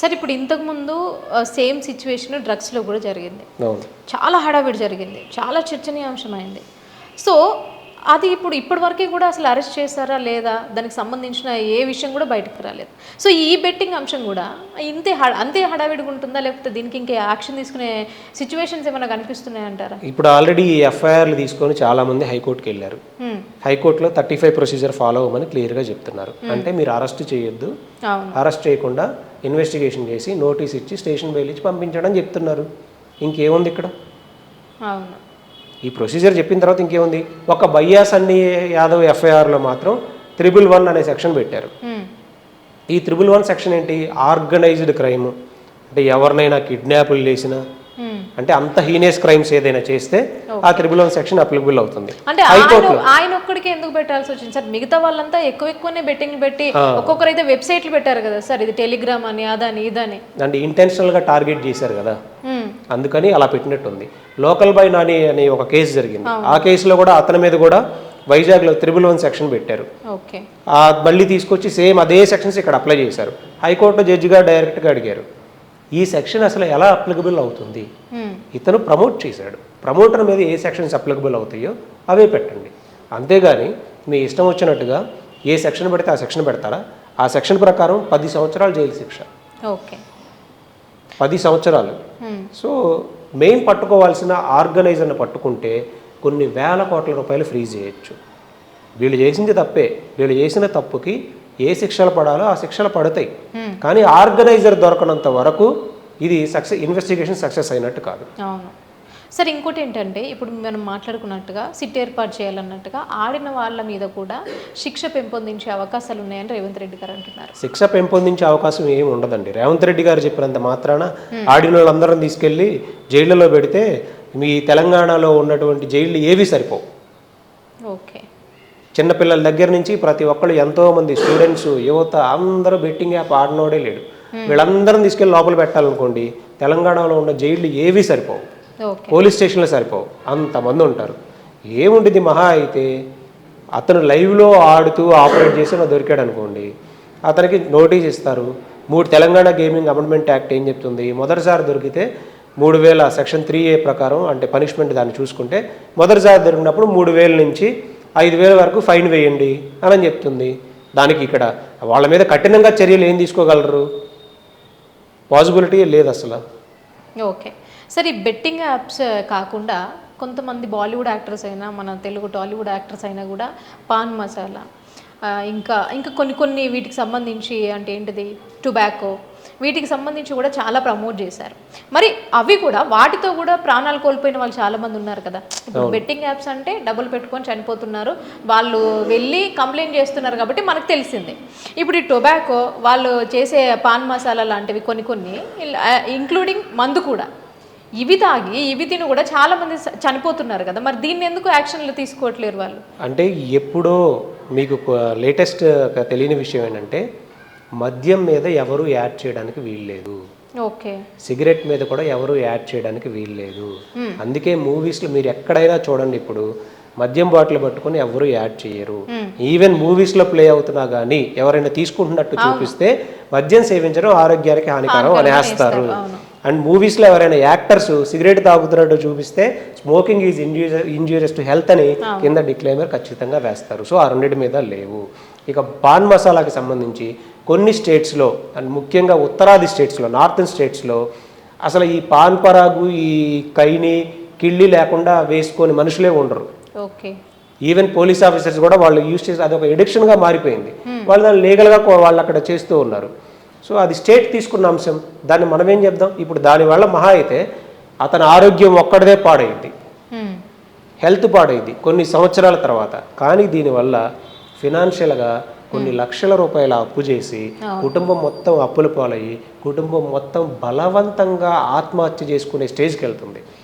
సరే ఇప్పుడు ఇంతకుముందు సేమ్ సిచ్యువేషన్ డ్రగ్స్లో కూడా జరిగింది. చాలా హడావిడి జరిగింది. చాలా చర్చనీయాంశమైంది. సో అది ఇప్పుడు ఇప్పటి వరకే కూడా అసలు అరెస్ట్ చేశారా లేదా? దానికి సంబంధించిన ఏ విషయం కూడా బయటకు రాలేదు. సో ఈ బెట్టింగ్ అంశం కూడా ఇంతే అంతే హడావిడిగా ఉంటుందా? లేకపోతే దీనికి ఇంకా యాక్షన్ తీసుకునే సిచ్యువేషన్స్ ఏమైనా కనిపిస్తున్నాయంటారా ఇప్పుడు ఆల్రెడీ ఈ ఎఫ్ఐఆర్లు తీసుకొని చాలా మంది హైకోర్టుకి వెళ్ళారు. హైకోర్టులో థర్టీ ఫైవ్ ప్రొసీజర్ ఫాలో అవ్వమని క్లియర్గా చెప్తున్నారు. అంటే మీరు అరెస్ట్ చేయొద్దు. అరెస్ట్ చేయకుండా ఇన్వెస్టిగేషన్ చేసి నోటీస్ ఇచ్చి స్టేషన్ బెయిల్ ఇచ్చి పంపించడం చెప్తున్నారు. ఇంకేముంది ఇక్కడ? అవును. ఈ ప్రొసీజర్ చెప్పిన తర్వాత ఇంకేముంది? ఒక బయ్యాస్ అన్ని యాదవ్ ఎఫ్ఐఆర్లో మాత్రం త్రిబుల్ వన్ అనే సెక్షన్ పెట్టారు. ఈ త్రిబుల్ వన్ సెక్షన్ ఏంటి? Organised crime. అంటే ఎవరినైనా కిడ్నాపులు చేసినా. అంటే అంత హీనియస్ క్రైమ్స్ ఏదైనా చేస్తే ఆ త్రిబుల్ వన్ సెక్షన్ అప్లికబుల్ అవుతుంది. అంటే ఆయన ఒక్కడికి ఎందుకు పెట్టాల్సి వచ్చింది? సార్ మిగతా వాళ్ళంతా ఎక్కువ ఎక్కువనే బెట్టింగ్ పెట్టి ఒక్కొక్కరు అయితే వెబ్సైట్లు పెట్టారు కదా సార్ ఇది టెలిగ్రామ్ అని అదని ఇదని. అంటే ఇంటెన్షనల్గా టార్గెట్ చేశారు కదా. హ్మ్. అందుకని అలా పెట్టినట్టుంది. లోకల్ బై నాని అనే ఒక కేసు జరిగింది. ఆ కేసులో కూడా అతని మీద కూడా వైజాగ్లో త్రిబుల్ వన్ సెక్షన్ పెట్టారు. ఓకే ఆ మళ్ళీ తీసుకొచ్చి సేమ్ అదే సెక్షన్స్ ఇక్కడ అప్లై చేశారు. హైకోర్టు జడ్జిగా డైరెక్ట్గా అడిగారు. ఈ సెక్షన్ అసలు ఎలా అప్లికబుల్ అవుతుంది. ఇతను ప్రమోట్ చేశాడు. ప్రమోటర్ మీద ఏ సెక్షన్స్ అప్లికబుల్ అవుతాయో అవే పెట్టండి. అంతేగాని మీ ఇష్టం వచ్చినట్టుగా ఏ సెక్షన్ పెడితే ఆ సెక్షన్ పెడతారా? ఆ సెక్షన్ ప్రకారం పది సంవత్సరాలు జైలు శిక్ష. ఓకే. పది సంవత్సరాలు. సో మెయిన్ పట్టుకోవాల్సిన ఆర్గనైజర్ని పట్టుకుంటే కొన్ని వేల కోట్ల రూపాయలు ఫ్రీజ్ చేయొచ్చు. వీళ్ళు చేసింది తప్పే. వీళ్ళు చేసిన తప్పుకి ఏ శిక్షలు పడాలో ఆ శిక్షలు పడతాయి. కానీ ఆర్గనైజర్ దొరకనంత వరకు ఇది సక్సెస్ ఇన్వెస్టిగేషన్ సక్సెస్ అయినట్టు కాదు. అవును. సార్ ఇంకోటి ఏంటంటే ఇప్పుడు మనం మాట్లాడుకున్నట్టుగా సిట్ ఏర్పాటు చేయాలన్నట్టుగా ఆడిన వాళ్ళ మీద కూడా శిక్ష పెంపొందించే అవకాశాలు ఉన్నాయని రేవంత్ రెడ్డి గారు అంటున్నారు. శిక్ష పెంపొందించే అవకాశం ఏమి ఉండదండి. రేవంత్ రెడ్డి గారు చెప్పినంత మాత్రాన ఆడిన వాళ్ళందరం తీసుకెళ్ళి జైళ్ళలో పెడితే మీ తెలంగాణలో ఉన్నటువంటి జైళ్ళు ఏవి సరిపోవు. ఓకే. చిన్నపిల్లల దగ్గర నుంచి ప్రతి ఒక్కళ్ళు ఎంతో మంది స్టూడెంట్స్ యువత అందరూ బెట్టింగ్ యాప్ ఆడినోడే లేడు. వీళ్ళందరం తీసుకెళ్ళి లోపల పెట్టాలనుకోండి తెలంగాణలో ఉన్న జైళ్ళు ఏవి సరిపోవు. పోలీస్ స్టేషన్లో సరిపోవు. అంతమంది ఉంటారు. ఏముంటుంది మహా అయితే అతను లైవ్లో ఆడుతూ ఆపరేట్ చేసి నాకు దొరికాడు అనుకోండి అతనికి నోటీస్ ఇస్తారు మూడు తెలంగాణ గేమింగ్ అమెండ్మెంట్ యాక్ట్ ఏం చెప్తుంది? మొదటిసారి దొరికితే మూడు వేల సెక్షన్ త్రీ ఏ ప్రకారం అంటే పనిష్మెంట్ దాన్ని చూసుకుంటే మొదటిసారి దొరికినప్పుడు మూడు వేల నుంచి ఐదు వేల వరకు ఫైన్ వేయండి అని చెప్తుంది. దానికి ఇక్కడ వాళ్ళ మీద కఠినంగా చర్యలు ఏం తీసుకోగలరు? పాసిబిలిటీ లేదు అసలు. ఓకే. సరే ఈ బెట్టింగ్ యాప్స్ కాకుండా కొంతమంది బాలీవుడ్ యాక్టర్స్ అయినా మన తెలుగు టాలీవుడ్ యాక్టర్స్ అయినా కూడా పాన్ మసాలా ఇంకా ఇంకా కొన్ని కొన్ని వీటికి సంబంధించి అంటే ఏంటిది? టొబాకో వీటికి సంబంధించి కూడా చాలా ప్రమోట్ చేశారు. మరి అవి కూడా వాటితో కూడా ప్రాణాలు కోల్పోయిన వాళ్ళు చాలా మంది ఉన్నారు కదా. ఇప్పుడు బెట్టింగ్ యాప్స్ అంటే డబ్బులు పెట్టుకొని చనిపోతున్నారు. వాళ్ళు వెళ్ళి కంప్లైంట్ చేస్తున్నారు కాబట్టి మనకు తెలిసింది. ఇప్పుడు ఈ టొబాకో వాళ్ళు చేసే పాన్ మసాలా లాంటివి కొన్ని కొన్ని ఇంక్లూడింగ్ మందు కూడా. ఇవి తాగి ఇవి తిని కూడా చాలా మంది చనిపోతున్నారు కదా. మరి దీన్ని ఎందుకు యాక్షన్లు తీసుకోవట్లేరు వాళ్ళు? అంటే ఎప్పుడో మీకు లేటెస్ట్ తెలియని విషయం ఏంటంటే మద్యం మీద ఎవరు యాడ్ చేయడానికి వీల్లేదు. ఓకే. సిగరెట్ మీద కూడా ఎవరు యాడ్ చేయడానికి వీల్లేదు. అందుకే మూవీస్లో మీరు ఎక్కడైనా చూడండి ఇప్పుడు మద్యం బాటిల్ పట్టుకొని ఎవరు యాడ్ చేయరు. ఈవెన్ మూవీస్లో ప్లే అవుతున్నా కానీ ఎవరైనా తీసుకుంటున్నట్టు చూపిస్తే మద్యం సేవించడం ఆరోగ్యానికి హానికరం అని వేస్తారు. అండ్ మూవీస్లో ఎవరైనా యాక్టర్స్ సిగరెట్ తాగుతున్నట్టు చూపిస్తే smoking is injurious injurious to health అని కింద డిక్లైమర్ ఖచ్చితంగా వేస్తారు. సో ఆ రెండింటి మీద లేవు. ఇక పాన్ మసాలాకి సంబంధించి కొన్ని స్టేట్స్లో అండ్ ముఖ్యంగా ఉత్తరాది స్టేట్స్లో నార్థన్ స్టేట్స్లో అసలు ఈ పాన్ పరాగు ఈ కైని కిళ్ళి లేకుండా వేసుకొని మనుషులే ఉండరు. ఓకే. ఈవెన్ పోలీస్ ఆఫీసర్స్ కూడా వాళ్ళు యూజ్ చేసి అది ఒక ఎడిక్షన్గా మారిపోయింది. వాళ్ళు దాన్ని లీగల్గా వాళ్ళు అక్కడ చేస్తూ ఉన్నారు. సో అది స్టేట్ తీసుకున్న అంశం. దాన్ని మనం ఏం చెప్దాం? ఇప్పుడు దానివల్ల మహా అయితే అతని ఆరోగ్యం ఒక్కడిదే పాడైంది. హెల్త్ పాడైంది కొన్ని సంవత్సరాల తర్వాత. కానీ దీనివల్ల ఫినాన్షియల్గా కొన్ని లక్షల రూపాయల అప్పు చేసి కుటుంబం మొత్తం అప్పుల పాలయ్యి కుటుంబం మొత్తం బలవంతంగా ఆత్మహత్య చేసుకునే స్టేజ్కి వెళ్తుంది.